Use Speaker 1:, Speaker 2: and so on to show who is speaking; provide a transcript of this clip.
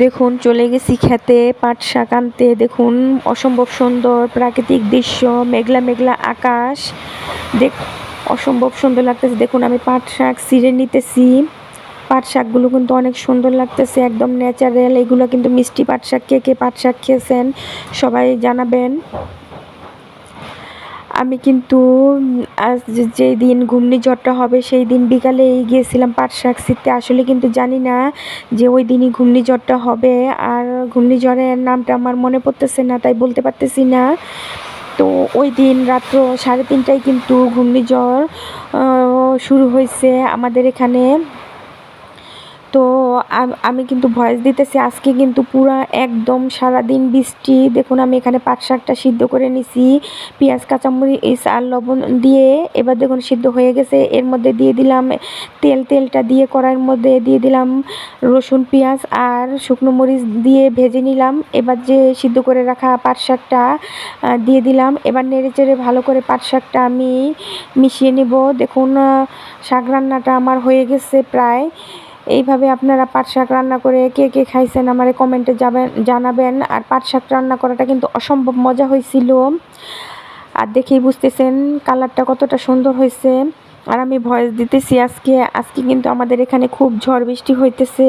Speaker 1: দেখুন, চলে গেছি খেতে, পাট শাক আনতে, দেখুন, অসম্ভব সুন্দর প্রাকৃতিক দৃশ্য, মেঘলা মেঘলা আকাশ। দেখ, অসম্ভব সুন্দর লাগতেছে। দেখুন, আমি পাট শাক ছিঁড়ে নিতেছি। পাট শাকগুলো কিন্তু অনেক সুন্দর লাগতেছে, একদম ন্যাচারাল এগুলো কিন্তু মিষ্টি পাট শাক, কে কে পাট শাক খেয়েছেন সবাই জানাবেন। আমি কিন্তু, আজ যেই দিন ঘূর্ণিঝড়টা হবে, সেই দিন বিকালেই গিয়েছিলাম পাট শাক ছিঁড়তে আসলে কিন্তু জানি না যে, ওই দিনই ঘূর্ণিঝড়টা হবে। আর ঘূর্ণিঝড়ের নামটা আমার মনে পড়তেছে না, তাই বলতে পারতেছি না। তো ওই দিন রাত্র সাড়ে তিনটায় কিন্তু ঘূর্ণিঝড় শুরু হয়েছে আমাদের এখানে। তো আমি কিন্তু ভয়েস দিতেছি, আজকে কিন্তু পুরা একদম সারাদিন বৃষ্টি। দেখুন, আমি এখানে পাট শাকটা সিদ্ধ করে নিছি, পেঁয়াজ, কাঁচামরিচ আর লবণ দিয়ে। এবার দেখুন, সিদ্ধ হয়ে গেছে। এর মধ্যে দিয়ে দিলাম তেল, তেলটা দিয়ে কড়াইয়ের মধ্যে দিয়ে দিলাম রসুন, পেঁয়াজ আর শুকনো মরিচ দিয়ে ভেজে নিলাম। এবার যে সিদ্ধ করে রাখা পাট শাকটা দিয়ে দিলাম। এবার নেড়ে চেড়ে ভালো করে পাট শাকটা আমি মিশিয়ে নেব। দেখুন শাক রান্নাটা আমার হয়ে গেছে প্রায়। এইভাবে আপনারা পাট শাক রান্না করে কে কে খাইছেন আমার কমেন্টে যাবেন, জানাবেন। আর পাট শাক রান্না করাটা কিন্তু অসম্ভব মজা হয়েছিল আর দেখেই বুঝতেছেন কালারটা কতটা সুন্দর হয়েছে আর আমি ভয়েস দিতেছি আজকে আজকে কিন্তু আমাদের এখানে খুব ঝড় বৃষ্টি হইতেছে।